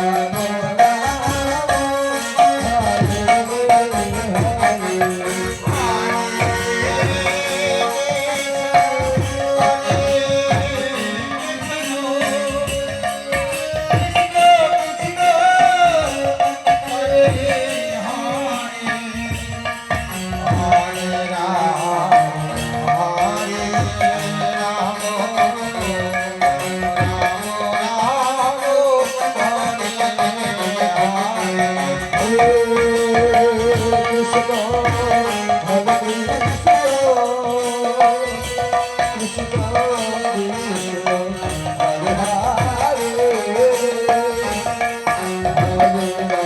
Música Mm-hmm.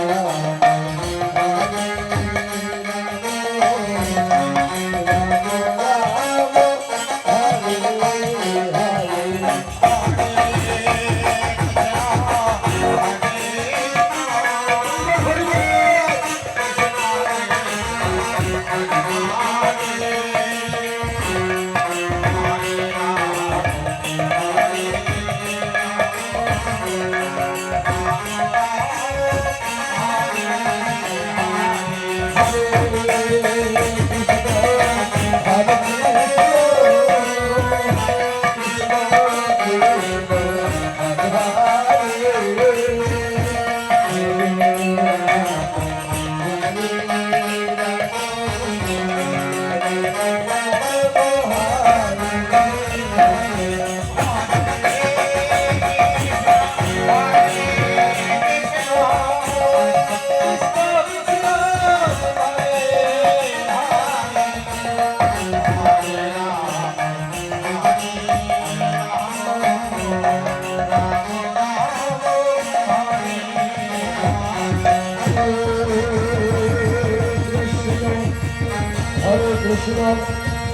Krishna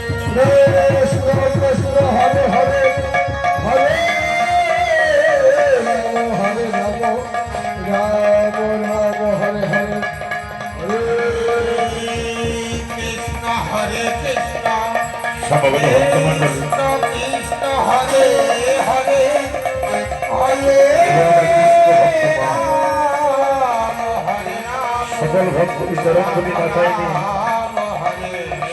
Krishna Krishna Hare Hare Hare Hare Ram Ram Ram সকল ভক্ত চরণ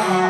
হরে